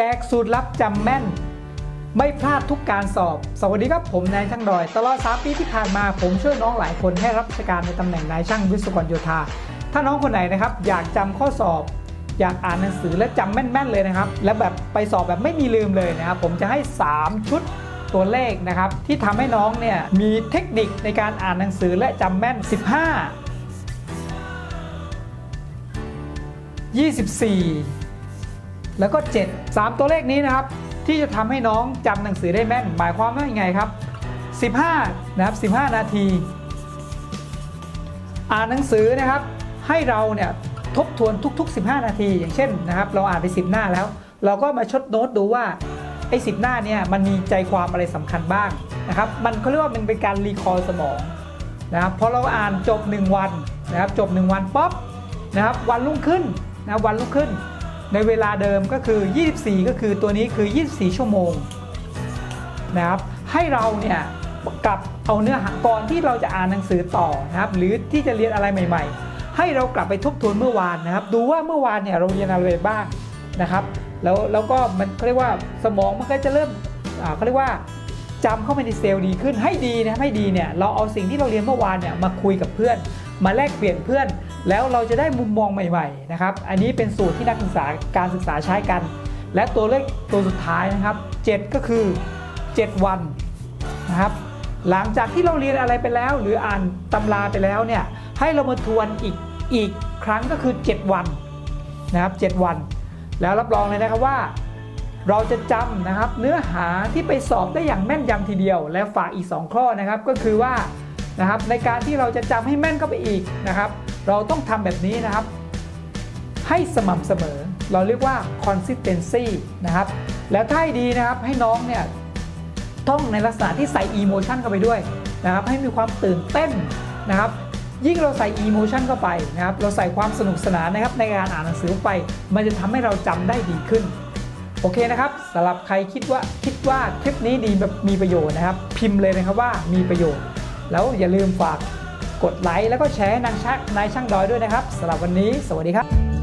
แจกสูตรลับจำแม่น ไม่พลาดทุกการสอบ สวัสดีครับผมนายช่างดอย ตลอด3ปีที่ผ่านมาผมช่วยน้องหลายคนให้รับราชการในตำแหน่งนายช่างวิศวกรโยธา ถ้าน้องคนไหนนะครับ อยากจำข้อสอบ อยากอ่านหนังสือและจำแม่นๆเลยนะครับ และแบบไปสอบแบบไม่มีลืมเลยนะครับ ผมจะให้ 3 ชุดตัวเลขนะครับ ที่ทำให้น้องเนี่ยมีเทคนิคในการอ่านหนังสือและจำแม่น 15 24 แล้วก็ 7 3 ตัวเลขนี้นะครับ ที่จะทำให้น้องจำหนังสือได้แม่น หมายความว่ายังไงครับ 15 นะครับ 15 นาที อ่านหนังสือนะครับ ให้เราเนี่ยทบทวนทุก ๆ 15 นาที อย่างเช่นนะครับ เราอ่านไป 10 หน้าแล้ว เราก็มาชดโน้ตดูว่าไอ้สิหน้าเนี่ยมันมีใจความอะไรสำคัญบ้างนะครับมันเขาเรียกว่ามันเป็นการรีคอร์สมองนะครับพอเราอ่านจบ 1 วันนะครับจบ 1 วันป๊อปนะครับวันรุ่งขึ้นนะวันรุ่งขึ้น ในเวลาเดิมก็คือ 24 ก็คือตัวนี้คือ 24 ชั่วโมงนะครับให้เราเนี่ยกลับเอาเนื้อหาก่อนที่เราจะอ่านหนังสือต่อนะครับ หรือที่จะเรียนอะไรใหม่ ๆ ให้เรากลับไปทบทวนเมื่อวานนะครับ ดูว่าเมื่อวานเนี่ยเราเรียนอะไรบ้างนะครับ แล้วแล้วก็มันเขาเรียกว่าสมองมันก็จะเริ่มเขาเรียกว่าจำเข้าไปในเซลล์ดีขึ้นให้ดีนะให้ดีเนี่ยเราเอาสิ่งที่เราเรียนเมื่อวานเนี่ยมาคุยกับเพื่อน มาแลกเปลี่ยนเพื่อน แล้วเราจะได้มุมมองใหม่ๆนะครับ อันนี้เป็นสูตรที่นักศึกษาการศึกษาใช้กัน และตัวเลขตัวสุดท้ายนะครับ 7 ก็คือ 7 วันนะครับ หลังจากที่เราเรียนอะไรไปแล้ว หรืออ่านตำราไปแล้วเนี่ยให้เรามาทวนอีกอีกครั้งก็คือ 7 วันนะครับ 7 วัน แล้วรับรองเลยนะครับว่า เราจะจำนะครับเนื้อหาที่ไปสอบได้อย่างแม่นยำทีเดียว และฝากอีก 2 ข้อนะครับก็คือว่า นะครับในการที่เราจะจำให้แม่นเข้าไปอีกนะครับ เราต้องทำแบบนี้นะครับ ให้สม่ำเสมอ เราเรียกว่า consistency นะครับ แล้วถ้าให้ดีนะครับให้น้องเนี่ยต้องในลักษณะที่ใส่ emotion เข้าไปด้วยนะครับ ให้มีความตื่นเต้นนะครับ ยิ่งเราใส่ emotion เข้าไปนะครับ เราใส่ความสนุกสนานนะครับในการอ่านหนังสือไป มันจะทำให้เราจำได้ดีขึ้นโอเคนะครับสำหรับใครคิดว่าคิดว่าคลิปนี้ดีแบบมีประโยชน์นะครับ พิมพ์เลยนะครับว่ามีประโยชน์ แล้วอย่าลืมฝากกดไลค์แล้วก็แชร์ให้นางชักนายช่างดอยด้วยนะครับสำหรับวันนี้ สวัสดีครับ